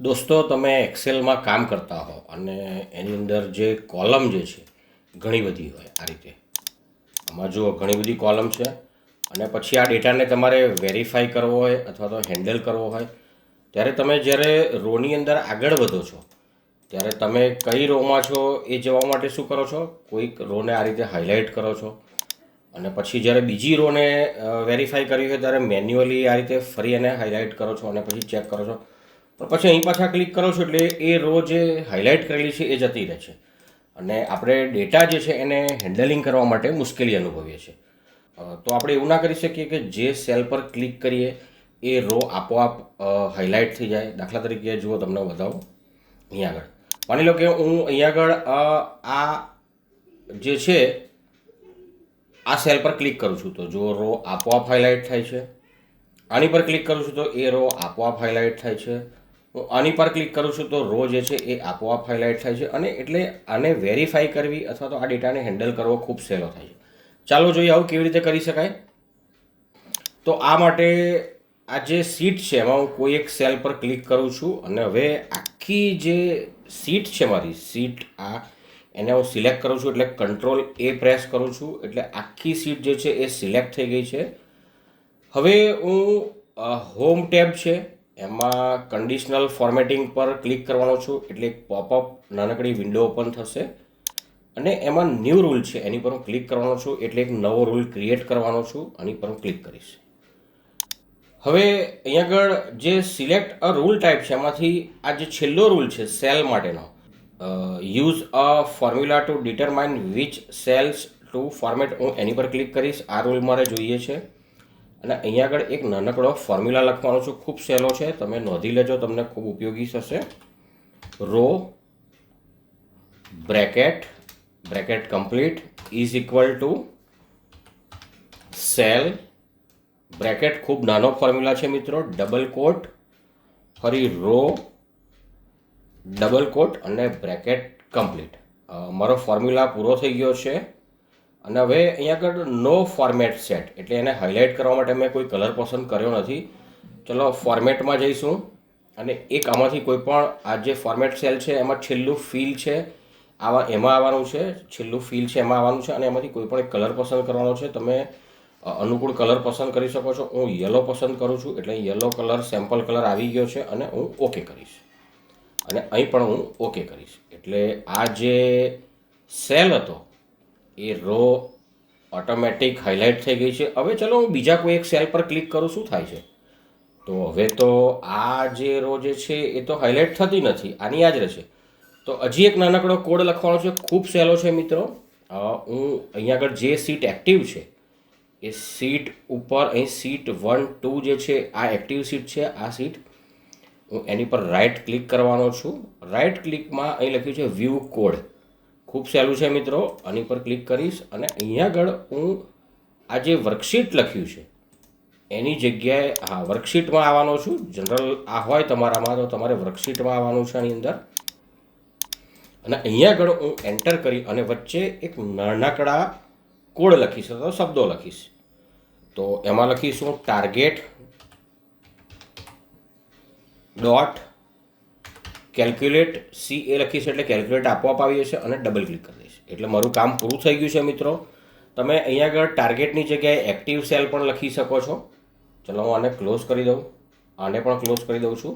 દોસ્તો, તમે એક્સેલમાં કામ કરતા હો અને એની અંદર જે કોલમ જે છે, ઘણી બધી હોય આ રીતે. આમાં જુઓ, ઘણી બધી કોલમ છે અને પછી આ ડેટાને તમારે વેરીફાઈ કરવો હોય અથવા તો હેન્ડલ કરવો હોય. ત્યારે તમે જ્યારે રોની અંદર આગળ વધો છો, ત્યારે તમે કઈ રોમાં છો એ જવા માટે શું કરો છો? કોઈક રોને આ રીતે હાઇલાઇટ કરો છો. અને પછી જ્યારે બીજી રોને વેરીફાઈ કરવી હોય ત્યારે મેન્યુઅલી આ રીતે ફરી એને હાઇલાઇટ કરો છો અને પછી ચેક કરો છો. પણ પછી અહીં પાછા ક્લિક કરો છો એટલે એ રો જે હાઇલાઇટ કરેલી છે એ જતી રહે છે. અને આપણે ડેટા જે છે એને હેન્ડલિંગ કરવા માટે મુશ્કેલી અનુભવીએ છીએ. તો આપણે એવું ના કરી શકીએ કે જે સેલ પર ક્લિક કરીએ, એ રો આપોઆપ હાઇલાઇટ થઈ જાય. દાખલા તરીકે જુઓ તમને બતાવો. અહીંયા આગળ. માની લો કે હું અહીંયા આગળ આ જે છે, આ સેલ પર ક્લિક કરું છું. તો જો રો આપોઆપ હાઇલાઇટ થાય છે, આની પર ક્લિક કરું છું, તો એ રો આપોઆપ હાઇલાઇટ થાય છે. આની પર ક્લિક કરું છું તો રો જે છે એ આપોઆપ હાઇલાઇટ થાય છે અને એટલે આને વેરીફાઈ કરવી અથવા તો આ ડેટાને હેન્ડલ કરવો ખૂબ સહેલો થાય છે. ચાલો જોઈએ આવું કેવી રીતે કરી શકાય. તો આ માટે આ જે સીટ છે એમાં હું કોઈ એક સેલ પર ક્લિક કરું છું અને હવે આખી જે સીટ છે મારી સીટ આ, એને હું સિલેક્ટ કરું છું એટલે કંટ્રોલ એ પ્રેસ કરું છું એટલે આખી સીટ જે છે એ સિલેક્ટ થઈ ગઈ છે. હવે હું હોમ ટેબ છે એમાં કન્ડિશનલ ફોર્મેટિંગ પર ક્લિક કરવાનો છું, એટલે એક પોપઅપ નાનકડી વિન્ડો ઓપન થશે. અને એમાં ન્યૂ રૂલ છે, એની પર હું ક્લિક કરવાનો છું, એટલે એક નવો રૂલ ક્રિએટ કરવાનો છું, આની પર હું ક્લિક કરીશ. હવે અહીંયા આગળ જે સિલેક્ટ અ રૂલ ટાઈપ છે, એમાંથી આ જે છેલ્લો રૂલ છે સેલ માટેનો use a formula to determine which cells to format હું એની પર ક્લિક કરીશ. આ રૂલ મારે જોઈએ છે. અને અહીંયા આગળ એક નાનકડો ફોર્મ્યુલા લખવાનો છું. ખૂબ સહેલો છે. તમે નોંધી લેજો, તમને ખૂબ ઉપયોગી થશે. Row, bracket bracket complete, is equal to cell. Bracket ખૂબ નાનો ફોર્મ્યુલા છે મિત્રો. Double quote. ફરી રો, ડબલ કોટ અને બ્રેકેટ કમ્પ્લીટ. મારો ફોર્મ્યુલા પૂરો થઈ ગયો છે. અને હવે અહીંયા આગળ નો ફોર્મેટ સેટ એટલે એને હાઇલાઇટ કરવા માટે મેં કોઈ કલર પસંદ કર્યો નથી. ચલો ફોર્મેટમાં જઈશું. અને એક આમાંથી કોઈ પણ આ જે ફોર્મેટ સેલ છે, એમાં છેલ્લું ફીલ છે, આવા એમાં આવવાનું છે, છેલ્લું ફીલ છે, એમાં આવવાનું છે, અને એમાંથી કોઈ પણ એક કલર પસંદ કરવાનો છે. તમે અનુકૂળ કલર પસંદ કરી શકો છો. હું યલો પસંદ કરું છું, એટલે યલો કલર સેમ્પલ કલર આવી ગયો છે અને હું ઓકે કરીશ. અને અહીં પણ હું ઓકે કરીશ. એટલે આ જે સેલ હતો એ રો ઓટોમેટિક હાઇલાઇટ થઈ ગઈ છે. હવે ચલો હું બીજા કોઈ એક સેલ પર ક્લિક કરું, શું થાય છે? તો હવે તો આ જે રો જે છે એ તો હાઇલાઇટ થતી નથી, આની આ જ રહેશે. તો હજી એક નાનકડો કોડ લખવાનો છે, ખૂબ સહેલો છે મિત્રો. હું અહીંયા આગળ જે સીટ એક્ટિવ છે, એ સીટ ઉપર અહીં સીટ વન ટુ જે છે, આ એક્ટિવ સીટ છે, આ સીટ હું એની પર રાઇટ ક્લિક કરવાનો છું. રાઇટ ક્લિકમાં અહીં લખ્યું છે વ્યૂ કોડ ખૂબ સહેલું છે મિત્રો, આની પર ક્લિક કરીશ અને અહીંયા આગળ હું આ જે વર્કશીટ લખ્યું છે, એની જગ્યાએ હા વર્કશીટમાં આવવાનો છું. જનરલ આ હોય તમારામાં, તો તમારે વર્કશીટમાં આવવાનું છે આની અંદર. અને અહીંયા આગળ હું એન્ટર કરી અને વચ્ચે એક નાનકડા કોડ લખીશ, અથવા શબ્દો લખીશ. તો એમાં લખીશું target dot calculate C A લખીશ એટલે કેલ્ક્યુલેટ આપોઆપ આવી જશે અને ડબલ ક્લિક કરી દઈશ. એટલે મારું કામ પૂરું થઈ ગયું છે મિત્રો. તમે અહીંયા આગળ ટાર્ગેટની જગ્યાએ એક્ટિવ સેલ પણ લખી શકો છો. ચલો હું આને ક્લોઝ કરી દઉં. આને પણ ક્લોઝ કરી દઉં છું.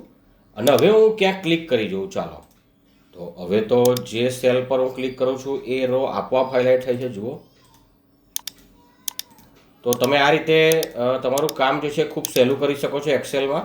અને હવે હું ક્યાંક ક્લિક કરી જોઉં. ચાલો. તો હવે તો જે સેલ પર હું ક્લિક કરું છું, એ રો આપોઆપ હાઇલાઇટ થાય છે. જુઓ. તો તમે આ રીતે તમારું કામ જે છે ખૂબ સહેલું કરી શકો છો એક્સેલમાં